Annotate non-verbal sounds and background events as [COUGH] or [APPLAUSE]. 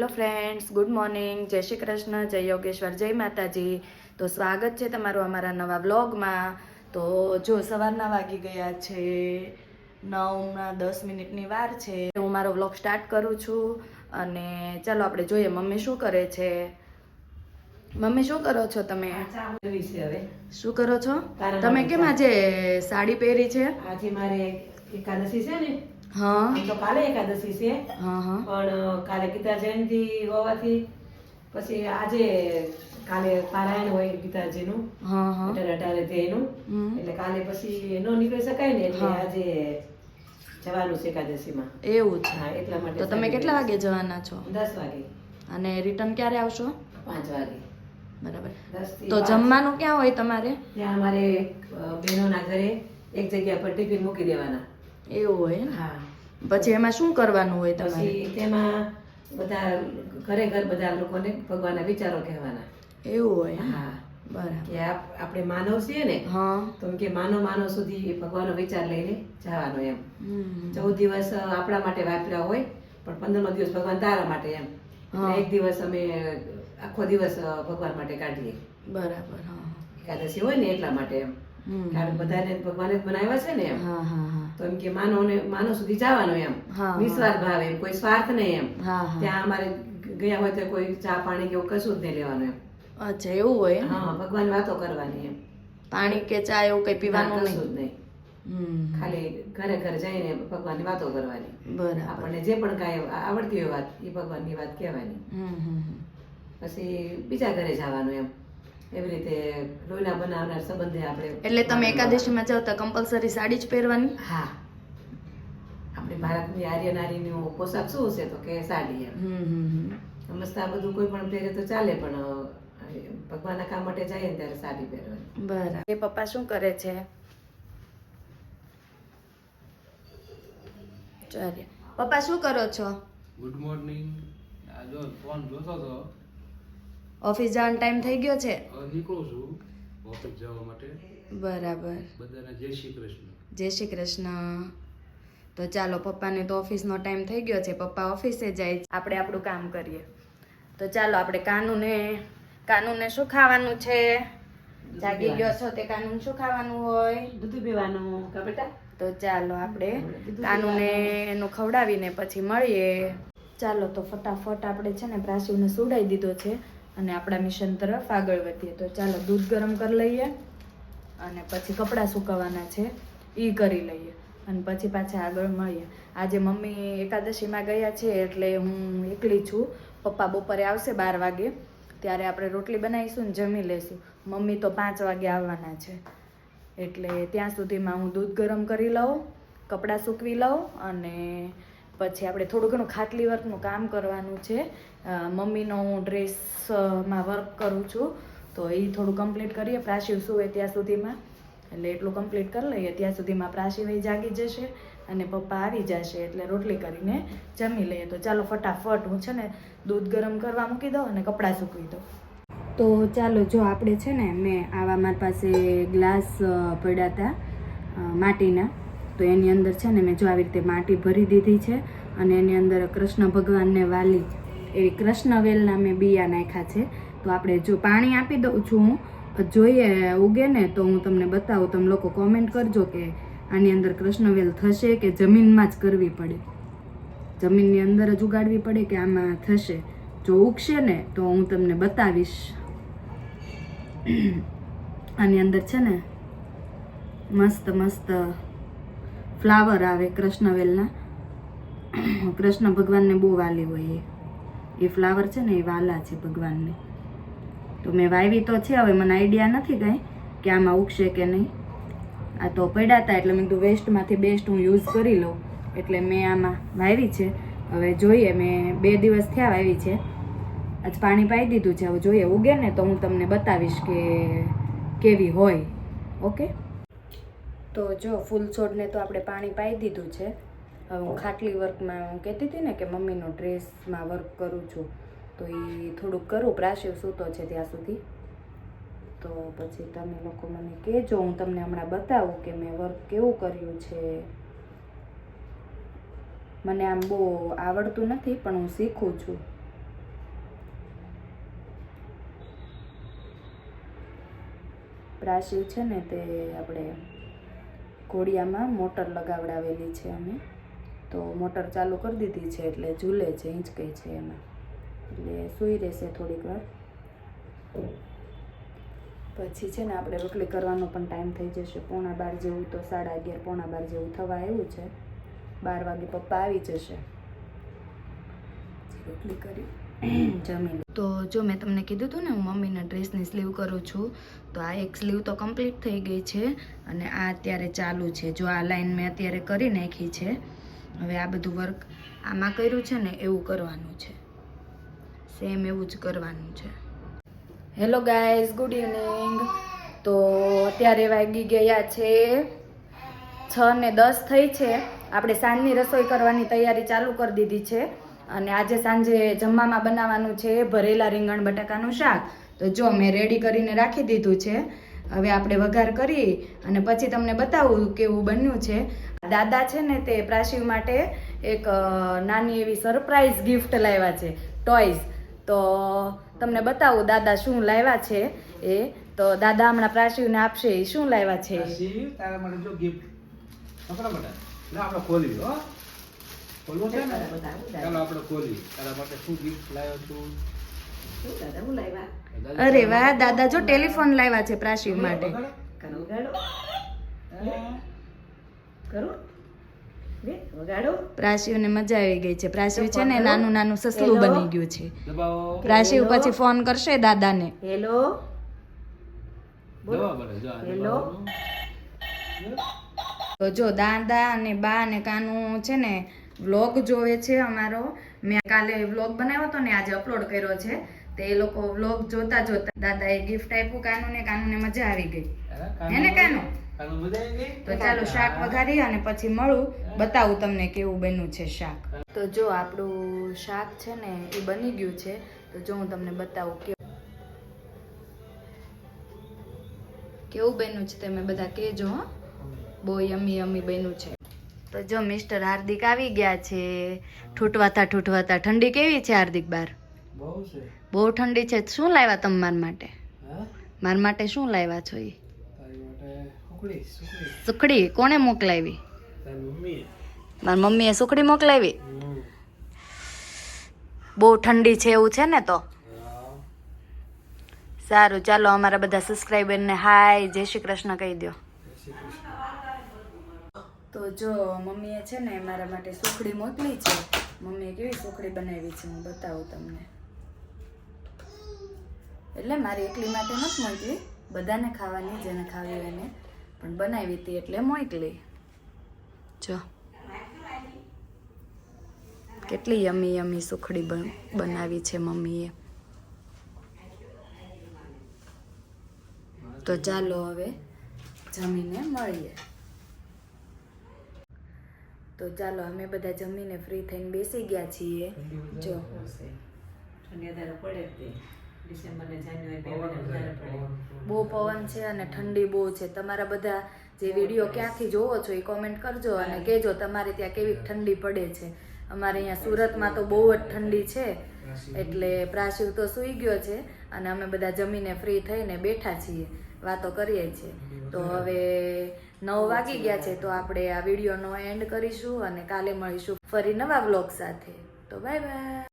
Hello friends good morning જય શ્રી કૃષ્ણ જય યોગેશ્વર જય માતાજી. તો સ્વાગત છે તમારું અમારા નવા વ્લોગમાં. તો જો સવારના વાગી ગયા છે નવના દસ મિનિટની વાર છે. હું મારો વ્લોગ સ્ટાર્ટ કરું છું અને ચાલો આપણે જોઈએ મમ્મી શું કરે છે. મમ્મી શું કરો છો તમે? શું કરો છો? તમે કેમ આજે સાડી પહેરી છે? આજે મારે એકાદશી છે ને હા. તો કાલે એકાદશી છે. હા હા. પણ કાલે ગીતા જયંતિ હોવાથી પછી આજે કાલે પારાયણ હોય ગીતાજીનું અઢાર અઢારે ધ્યેયનું એટલે કાલે પછી ન નીકળી શકાય ને એટલે આજે જવાનું છે એકાદશીમાં. એવું છે. હા એટલા માટે તો તમે કેટલા વાગે જવાના છો? દસ વાગે. અને રિટર્ન ક્યારે આવશો? પાંચ વાગે. બરાબર. તો જમવાનું ક્યાં હોય તમારે? ત્યાં અમારે બહેનોના ઘરે એક જગ્યા પર ટિફિન મૂકી દેવાના. એવું હોય ને હા. પછી એમાં શું કરવાનું હોય તમારે? પછી તેમાં બધા ઘરે ઘર બધા લોકોને ભગવાનના વિચારો કહેવાના. એવું હોય ને? હા. બરાબર. કે આપ- આપણે માનવ છીએ ને હા. તો એમ કે માનવ માનવ સુધી ભગવાનનો વિચાર લઈને જવાનો એમ. હમ. ચૌદ દિવસ આપણા માટે વાપર્યા હોય પણ પંદરમો દિવસ ભગવાન તારા માટે એમ. એટલે એક દિવસ અમે આખો દિવસ ભગવાન માટે કાઢીએ. બરાબર હા. એકાદશી હોય ને એટલા માટે એમ. હમ. કારણ બધાને ભગવાને જ બનાવ્યા છે ને એમ. હા હા. તો એમ કે માનવને માનવ સુધી જવાનું એમ. નિસ્વાર્થ ભાવ એમ કોઈ સ્વાર્થ નહીં એમ. ત્યાં અમારે ગયા હોય તો કોઈ ચા પાણી કે એવું કશું જ નહીં લેવાનું એમ. અચ્છા એવું હોય હા ભગવાન વાતો કરવાની એમ. પાણી કે ચા એવું કઈ પીવાનું ના, કશું જ નહીં? ખાલી ઘરે ઘરે જઈને ભગવાનની વાતો કરવાની. બરાબર. આપણને જે પણ કાંઈ આવડતી હોય વાત એ ભગવાનની વાત કહેવાની. પછી બીજા ઘરે જવાનું એમ. એવી રીતે લોહીના બનાવનાર સંબંધે આપણે એટલે તમે એકાદશીમાં જાઓ તો કમ્પલસરી સાડી જ પહેરવાની? હા. આપણે ભારતની આર્ય નારીનો પોશાક શું હશે તો કે સાડી એમ. હમ હમ હમ. આ બધું કોઈ પણ પહેરે તો ચાલે પણ ભગવાનના કામ માટે જઈએ ને ત્યારે સાડી પહેરવાની. બરાબર. એ પપ્પા શું કરે છે? ચાલે. પપ્પા શું કરો છો? ગુડ મોર્નિંગ આ જો ફોન જોતો હતો ઓફિસ જવાનો ટાઈમ થઈ ગયો છે? નીકળું છું ઓફિસ જવા માટે. બરાબર. બધાને જય શ્રી કૃષ્ણ. જય શ્રી કૃષ્ણ. તો ચાલો પપ્પાને તો ઓફિસનો ટાઈમ થઈ ગયો છે. પપ્પા ઓફિસે જાય છે. આપણે આપણું કામ કરીએ. તો ચાલો આપણે કાનુને કાનુને શું ખાવાનું છે? જાગી ગયો છો તે કાનુન શું ખાવાનું હોય? દૂધ પીવાનું કા બેટા? તો ચાલો આપણે કાનુને એનું ખવડાવીને પછી મળીએ. ચાલો તો ફટાફટ આપણે છે ને પ્રાસીવને સુડાઈ દીધો છે. અને આપણા મિશન તરફ આગળ વધીએ. તો ચાલો, દૂધ ગરમ કરી લઈએ અને પછી કપડાં સુકવવાના છે એ કરી લઈએ અને પછી પાછા આગળ મળીએ. આજે મમ્મી એકાદશીમાં ગયા છે એટલે હું એકલી છું. પપ્પા બપોરે આવશે બાર વાગે. ત્યારે આપણે રોટલી બનાવીશું ને જમી લઈશું. મમ્મી તો પાંચ વાગે આવવાના છે. એટલે ત્યાં સુધીમાં હું દૂધ ગરમ કરી લઉં, કપડાં સૂકવી લઉં અને પછી આપણે થોડું ઘણું ખાટલી વર્કનું કામ કરવાનું છે. મમ્મીનો હું ડ્રેસમાં વર્ક કરું છું. તો એ થોડું કમ્પ્લીટ કરીએ. પ્રાસી સુવે ત્યાં સુધીમાં. એટલે એટલું કમ્પ્લીટ કરી લઈએ. ત્યાં સુધીમાં પ્રાશિવય જાગી જશે અને પપ્પા આવી જશે એટલે રોટલી કરીને જમી લઈએ. તો ચાલો ફટાફટ હું છે ને દૂધ ગરમ કરવા મૂકી દઉં અને કપડાં સૂકવી દઉં. તો ચાલો જો આપણે છે ને મેં આવા મારી પાસે ગ્લાસ પડ્યા હતા માટીના. તો એની અંદર છે ને મેં જો આવી રીતે માટી ભરી દીધી છે અને એની અંદર કૃષ્ણ ભગવાનને વાલી એવી કૃષ્ણવેલના મેં બિયા નાખ્યા છે. તો આપણે જો પાણી આપી દઉં છું હું જોઈએ ઉગે ને તો હું તમને બતાવું, તમે લોકો કોમેન્ટ કરજો કે આની અંદર કૃષ્ણવેલ થશે કે જમીનમાં જ કરવી પડે. જમીનની અંદર જ ઉગાડવી પડે કે આમાં થશે? જો ઉગશે ને તો હું તમને બતાવીશ. આની અંદર છે ને મસ્ત મસ્ત ફ્લાવર આવે કૃષ્ણવેલના. કૃષ્ણ ભગવાનને બહુ વાલી હોય એ. એ ફ્લાવર છે ને એ વાલા છે ભગવાનને. તો મેં વાવી તો છે, હવે મને આઈડિયા નથી કાંઈ કે આમાં ઉગશે કે નહીં. આ તો પડ્યા હતા એટલે મેં કીધું વેસ્ટમાંથી બેસ્ટ હું યુઝ કરી લઉં. એટલે મેં આમાં વાવી છે. હવે જોઈએ, મેં બે દિવસ થયા વાવી છે. આજ પાણી પાઈ દીધું છે. હવે જોઈએ, ઉગે ને તો હું તમને બતાવીશ કે કેવી હોય. ઓકે? તો જો ફૂલ છોડને તો આપણે પાણી પાઈ દીધું છે. હવે હું ખાટલી વર્કમાં હું કહેતી હતી ને કે મમ્મીનો ડ્રેસમાં વર્ક કરું છું તો એ થોડુંક કરું પ્રાશિવ સૂતો છે ત્યાં સુધી. તો પછી તમે લોકો મને કહેજો હું તમને હમણાં બતાવું કે મેં વર્ક કેવું કર્યું છે. મને આમ બહુ આવડતું નથી પણ હું શીખું છું. પ્રાશિવ છે ને તે આપણે ઘોડિયામાં મોટર લગાવડાવેલી છે અમે. તો મોટર ચાલુ કરી દીધી છે એટલે ઝૂલે છે, હિંચકે છે એમાં. એટલે સૂઈ રહેશે થોડીક વાર. પછી છે ને આપણે રોટલી કરવાનો પણ ટાઈમ થઈ જશે. પોણા બાર જેવું તો સાડા અગિયાર, પોણા બાર જેવું થવા આવ્યું છે. બાર વાગે પપ્પા આવી જશે. રોટલી કરી. [CLEARS THROAT] જમી તો જો મેં તમને કીધું હતું ને, હું મમ્મીના ડ્રેસની સ્લીવ કરું છું, તો આ એક સ્લીવ તો કમ્પ્લીટ થઈ ગઈ છે અને આ અત્યારે ચાલુ છે. જો આ લાઈન મેં અત્યારે કરી નાખી છે, હવે આ બધું વર્ક આમાં કર્યું છે ને એવું કરવાનું છે. સેમ એવું જ કરવાનું છે. હેલો ગાઈઝ ગુડ ઇવનિંગ તો અત્યારે વાગી ગયા છે છ ને દસ થઈ છે. આપણે સાંજની રસોઈ કરવાની તૈયારી ચાલુ કરી દીધી છે. અને આજે સાંજે જમવામાં બનાવવાનું છે ભરેલા રીંગણ બટાકાનું શાક. તો જો મેં રેડી કરીને રાખી દીધું છે. હવે આપણે વઘાર કરી અને પછી તમને બતાવું કેવું બન્યું છે. દાદા છે ને તે પ્રાશિવ માટે એક નાની એવી સરપ્રાઈઝ ગિફ્ટ લાવ્યા છે. ટોયઝ તો તમને બતાવું દાદા શું લાવ્યા છે એ. તો દાદા હમણાં પ્રાશિવને આપશે એ શું લાવ્યા છે તારા માટે જો ગિફ્ટ આપણે ખોલી હો. ખોલવું છે ને? બધા બધા. ચાલો આપણે ખોલી તારા માટે શું ગિફ્ટ લાવ્યો છું શું દાદા હું લાવ્યા? અરે વાહ દાદા જો ટેલિફોન લાવ્યા છે પ્રાશિવ માટે. કાનો વગાડો? કરું? બે વગાડો? પ્રાશિવને મજા આવી ગઈ છે. પ્રાશિવ છે ને નાનું નાનું સસલું બની ગયું છે. પ્રાશિવ પછી ફોન કરશે દાદાને. Hello hello. તો જો દાદા અને બા અને કાનું છે ને વ્લોગ જોવે છે અમારો. મેં કાલે વ્લોગ બનાવ્યો હતો ને આજે અપલોડ કર્યો છે. તે એ લોકો વ્લોગ જોતા જોતા દાદાએ ગિફ્ટ આપ્યું કાનુ ને મજા આવી ગઈ. હે ને કાનુ? મજા આવી ગઈ? તો ચાલો શાક વઘારી અને પછી મળું. બતાવું તમને કેવું બન્યું છે શાક. તો જો આપણું શાક છે ને એ બની ગયું છે. તો જો હું તમને બતાવું કે કેવું બન્યું છે તમે બધા કહેજો હો. બહુ યમી યમી બન્યું છે. તો જો મિસ્ટર હાર્દિક આવી ગયા છે ઠૂંટવાતા ઠૂંટવાતા ઠંડી કેવી છે હાર્દિક બાર? બહુ ઠંડી છે. શું લાવ્યા તમે મારા માટે? મારા માટે શું લાવ્યા છો એ સુખડી કોણે મોકલાવી? મારી મમ્મીએ સુખડી મોકલાવી? બહુ ઠંડી છે એવું છે ને તો? સારું ચાલો અમારા બધા સબસ્ક્રાઈબરને હાય જય શ્રી કૃષ્ણ કહી દો તો જો મમ્મીએ છે ને મારા માટે સુખડી મોકલી છે, મમ્મીએ કેવી સુખડી બનાવી છે હું બતાવું તમને. એટલે મારી એકલી માટે નથી મોકલી, બધાને ખાવાની જેને ખાવી એને. પણ બનાવી હતી એટલે મોકલી. જો. કેટલી યમી યમી સુખડી બન- બનાવી છે મમ્મીએ. તો ચાલો હવે જમીને મળીએ. તો ચાલો અમે બધા જમીને ફ્રી થઈને બેસી ગયા છીએ. જો. બહુ પવન છે અને ઠંડી બહુ છે. તમારા બધા જે વીડિયો ક્યાંથી જોવો છો એ કોમેન્ટ કરજો અને કહેજો તમારે ત્યાં કેવી ઠંડી પડે છે. અમારે અહીંયા સુરતમાં તો બહુ જ ઠંડી છે. એટલે પ્રાશિવ તો સૂઈ ગયો છે અને અમે બધા જમીને ફ્રી થઈને બેઠા છીએ. વાતો કરીએ છીએ. તો હવે નવ વાગી ગયા છે તો આપણે આ વિડીયોનો એન્ડ કરીશું અને કાલે મળીશું ફરી નવા બ્લોગ સાથે. તો બાય બાય